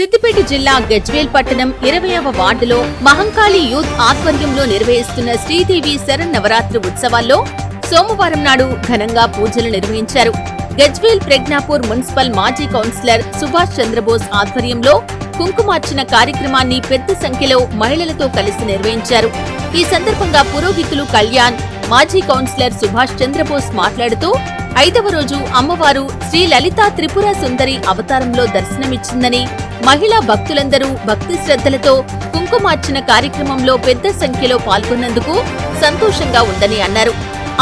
సిద్దిపేట జిల్లా గజ్వేల్ పట్టణం ఇరవయవ వార్డులో మహంకాళి యూత్ ఆధ్వర్యంలో నిర్వహిస్తున్న శ్రీదేవి శరణ్ నవరాత్రి ఉత్సవాల్లో సోమవారం నాడు ఘనంగా పూజలు నిర్వహించారు. గజ్వేల్ ప్రజ్ఞాపూర్ మున్సిపల్ మాజీ కౌన్సిలర్ సుభాష్ చంద్రబోస్ ఆధ్వర్యంలో కుంకుమార్చన కార్యక్రమాన్ని పెద్ద సంఖ్యలో మహిళలతో కలిసి నిర్వహించారు. ఈ సందర్భంగా పురోహితులు కళ్యాణ్ మాజీ కౌన్సిలర్ సుభాష్ చంద్రబోస్ మాట్లాడుతూ ఐదవ రోజు అమ్మవారు శ్రీ లలితా త్రిపుర సుందరి అవతారంలో దర్శనమిచ్చిందని మహిళా భక్తులందరూ భక్తి శ్రద్ధలతో కుంకుమార్చన కార్యక్రమంలో పెద్ద సంఖ్యలో పాల్గొన్నందుకు సంతోషంగా ఉందని అన్నారు.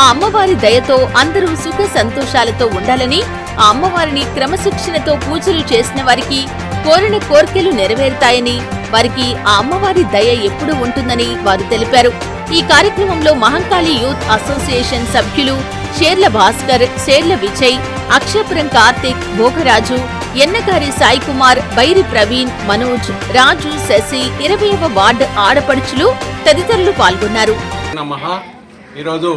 ఆ అమ్మవారి దయతో అందరూ సుఖ సంతోషాలతో ఉండాలని ఆ అమ్మవారిని క్రమశిక్షణతో పూజలు చేసిన వారికి కోరిన కోర్కెలు నెరవేరుతాయని వారికి ఆ అమ్మవారి దయ ఎప్పుడు ఉంటుందని వారు తెలిపారు. ఈ కార్యక్రమంలో మహంకాళి యూత్ అసోసియేషన్ సభ్యులు షేర్ల భాస్కర్ షేర్ల విజయ్ అక్షయపురం కార్తిక్ భోగరాజు ఎన్నగారి సాయి కుమార్ బైరి ప్రవీణ్ మనోజ్ రాజు శశి ఇరవైవ వార్డు ఆడపడుచులు తదితరులు పాల్గొన్నారు. ఈరోజు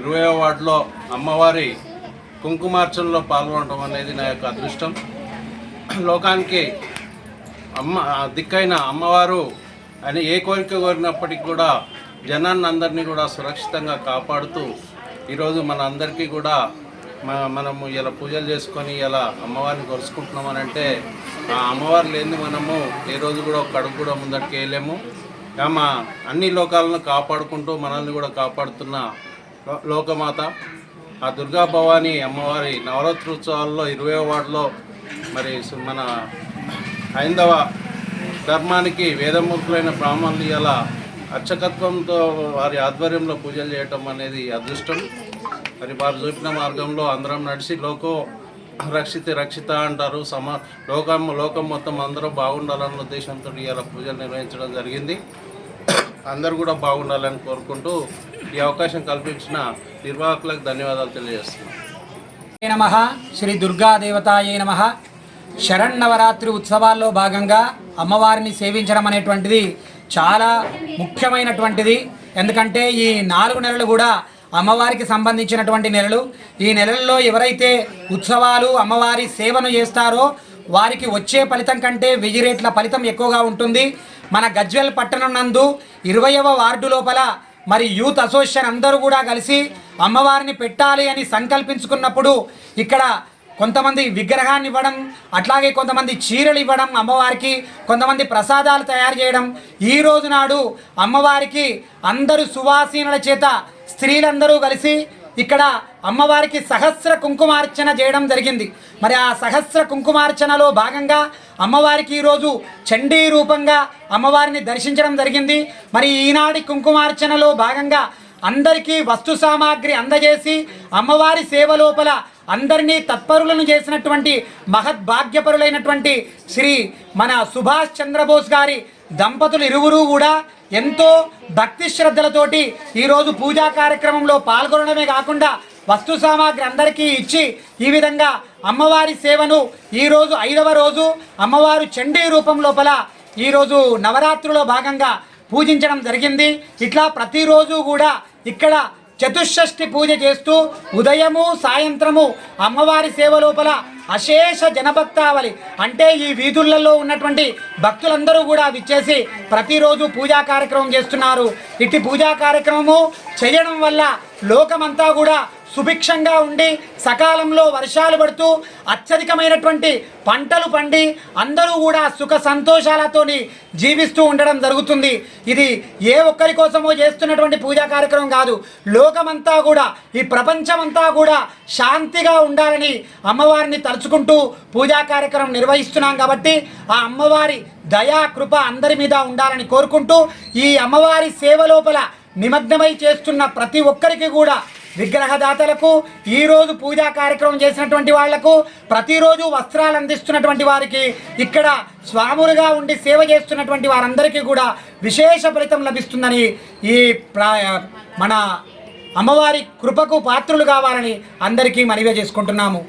ఇరవై వార్డులో అమ్మవారి కుంకుమార్చనలో పాల్గొనడం అనేది నా యొక్క అదృష్టం. లోకానికి అమ్మ దిక్కైన అమ్మవారు అని ఏ కోరిక కోరినప్పటికీ కూడా జనాన్ని అందరినీ కూడా సురక్షితంగా కాపాడుతూ ఈరోజు మన అందరికీ కూడా మనము ఇలా పూజలు చేసుకొని ఇలా అమ్మవారిని కొలుసుకుంటున్నామని అంటే ఆ అమ్మవారు లేని మనము ఏ రోజు కూడా ఒక అడుగు కూడా ముందటికి వేయలేము. ఆమె అన్ని లోకాలను కాపాడుకుంటూ మనల్ని కూడా కాపాడుతున్న లోకమాత ఆ దుర్గా భవాని అమ్మవారి నవరాత్రి ఉత్సవాల్లో ఇరవై వార్డులో మరి సు- మన హైందవ ధర్మానికి వేదమూర్తులైన బ్రాహ్మణులు ఇలా అర్చకత్వంతో వారి ఆధ్వర్యంలో పూజలు చేయటం అనేది అదృష్టం. మరి వారు చూపిన మార్గంలో అందరం నడిచి లోకో రక్షిత రక్షిత అంటారు. సమ లోకం లోకం మొత్తం అందరూ బాగుండాలన్న ఉద్దేశంతో ఇవాళ పూజలు నిర్వహించడం జరిగింది. అందరూ కూడా బాగుండాలని కోరుకుంటూ ఈ అవకాశం కల్పించిన నిర్వాహకులకు ధన్యవాదాలు తెలియజేస్తున్నాను నమ. శ్రీ దుర్గాదేవతాయే నమ. శరణ్నవరాత్రి ఉత్సవాల్లో భాగంగా అమ్మవారిని సేవించడం అనేటువంటిది చాలా ముఖ్యమైనటువంటిది. ఎందుకంటే ఈ నాలుగు నెలలు కూడా అమ్మవారికి సంబంధించినటువంటి నెలలు. ఈ నెలల్లో ఎవరైతే ఉత్సవాలు అమ్మవారి సేవను చేస్తారో వారికి వచ్చే ఫలితం కంటే వెయ్యి రేట్ల ఫలితం ఎక్కువగా ఉంటుంది. మన గజ్వెల్ పట్టణం నందు ఇరవయవ వార్డు లోపల మరి యూత్ అసోసియేషన్ అందరూ కూడా కలిసి అమ్మవారిని పెట్టాలి అని సంకల్పించుకున్నప్పుడు ఇక్కడ కొంతమంది విగ్రహాన్ని ఇవ్వడం అట్లాగే కొంతమంది చీరలు ఇవ్వడం అమ్మవారికి కొంతమంది ప్రసాదాలు తయారు చేయడం. ఈ రోజు నాడు అమ్మవారికి అందరూ సువాసీనుల చేత స్త్రీలందరూ కలిసి ఇక్కడ అమ్మవారికి సహస్ర కుంకుమార్చన చేయడం జరిగింది. మరి ఆ సహస్ర కుంకుమార్చనలో భాగంగా అమ్మవారికి ఈరోజు చండీ రూపంగా అమ్మవారిని దర్శించడం జరిగింది. మరి ఈనాటి కుంకుమార్చనలో భాగంగా అందరికీ వస్తు సామాగ్రి అందజేసి అమ్మవారి సేవ లోపల అందరినీ తత్పరులను చేసినటువంటి మహద్భాగ్యపరులైనటువంటి శ్రీ మన సుభాష్ చంద్రబోస్ గారి దంపతులు ఇరువురు కూడా ఎంతో భక్తి శ్రద్ధలతోటి ఈరోజు పూజా కార్యక్రమంలో పాల్గొనడమే కాకుండా వస్తు సామాగ్రి అందరికీ ఇచ్చి ఈ విధంగా అమ్మవారి సేవను ఈరోజు ఐదవ రోజు అమ్మవారు చండీ రూపం లోపల ఈరోజు నవరాత్రిలో భాగంగా పూజించడం జరిగింది. ఇట్లా ప్రతిరోజు కూడా ఇక్కడ చతుషష్ఠి పూజ చేస్తూ ఉదయము సాయంత్రము అమ్మవారి సేవ లోపల అశేష జనభక్తావళి. అంటే ఈ వీధులలో ఉన్నటువంటి భక్తులందరూ కూడా విచ్చేసి ప్రతిరోజు పూజా కార్యక్రమం చేస్తున్నారు. ఇట్టి పూజా కార్యక్రమము చేయడం వల్ల లోకమంతా కూడా సుభిక్షంగా ఉండి సకాలంలో వర్షాలు పడుతూ అత్యధికమైనటువంటి పంటలు పండి అందరూ కూడా సుఖ సంతోషాలతోని జీవిస్తూ ఉండడం జరుగుతుంది. ఇది ఏ ఒక్కరి కోసమో చేస్తున్నటువంటి పూజా కార్యక్రమం కాదు. లోకమంతా కూడా ఈ ప్రపంచమంతా కూడా శాంతిగా ఉండాలని అమ్మవారిని తలుచుకుంటూ పూజా కార్యక్రమం నిర్వహిస్తున్నాం కాబట్టి ఆ అమ్మవారి దయా కృప అందరి మీద ఉండాలని కోరుకుంటూ ఈ అమ్మవారి సేవ లోపల నిమగ్నమై చేస్తున్న ప్రతి ఒక్కరికి కూడా విగ్రహదాతలకు ఈరోజు పూజా కార్యక్రమం చేసినటువంటి వాళ్ళకు ప్రతిరోజు వస్త్రాలు అందిస్తున్నటువంటి వారికి ఇక్కడ స్వాములుగా ఉండి సేవ చేస్తున్నటువంటి వారందరికీ కూడా విశేష ఫలితం లభిస్తుందని ఈ ప్రా మన అమ్మవారి కృపకు పాత్రులు కావాలని అందరికీ మనవి చేసుకుంటున్నాము.